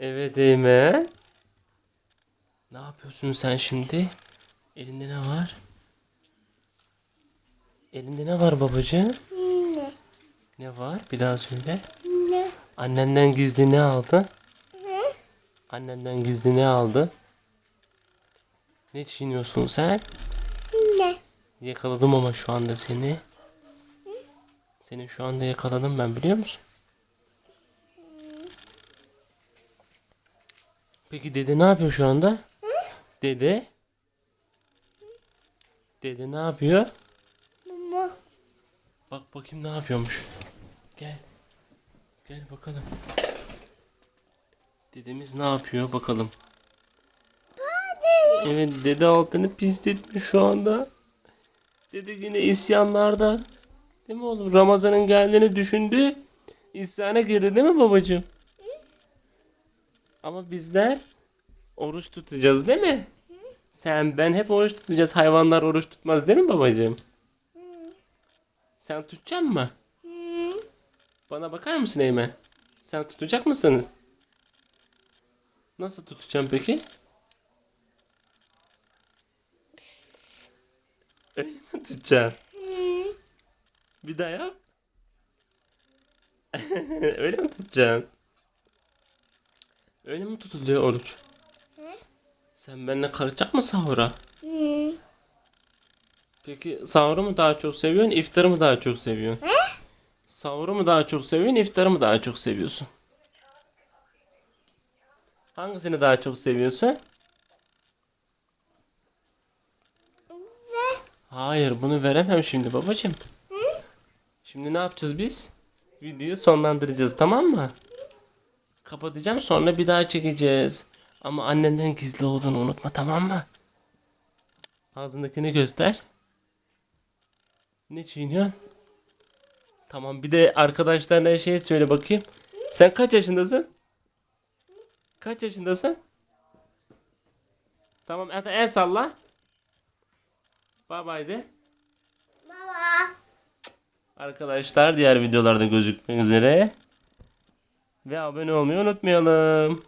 Evet Eymen. Ne yapıyorsun sen şimdi? Elinde ne var? Elinde ne var babacığım? Ne? Ne var? Bir daha söyle. Ne? Annenden gizli ne aldı? Ne? Annenden gizli ne aldı? Ne çiğniyorsun sen? Ne? Yakaladım ama şu anda seni. Seni şu anda yakaladım ben biliyor musun? Peki dede ne yapıyor şu anda? Dede? Dede ne yapıyor? Mama. Bak bakayım ne yapıyormuş. Gel. Gel bakalım. Dedemiz ne yapıyor bakalım. Evet dede altını pisletmiş şu anda. Dede yine isyanlarda. Değil mi oğlum? Ramazan'ın geldiğini düşündü. İsyana girdi değil mi babacığım? Ama bizler oruç tutacağız değil mi? Sen ben hep oruç tutacağız. Hayvanlar oruç tutmaz değil mi babacığım? Sen tutacak mı? Bana bakar mısın Eymen? Sen tutacak mısın? Nasıl tutacağım peki? Öyle mi tutacağım? Bir daha yap. Öyle mi tutacaksın? Öyle mi tutuluyor oruç? Sen benimle kalkacak mı sahura? Hı. Peki sahuru mu daha çok seviyorsun, iftarı mı daha çok seviyorsun? Sahuru mu daha çok seviyorsun, iftarı mı daha çok seviyorsun? Hangisini daha çok seviyorsun? Hayır, bunu veremem şimdi babacığım. Şimdi ne yapacağız biz? Videoyu sonlandıracağız, tamam mı? Kapatacağım sonra bir daha çekeceğiz. Ama annenden gizli olduğunu unutma, tamam mı? Ağzındakini göster. Ne çiğniyorsun? Tamam bir de arkadaşlarına şey söyle bakayım. Sen kaç yaşındasın? Kaç yaşındasın? Tamam hadi el salla. Bye de. Baba. Arkadaşlar diğer videolarda gözükmek üzere. Ve abone olmayı unutmayalım.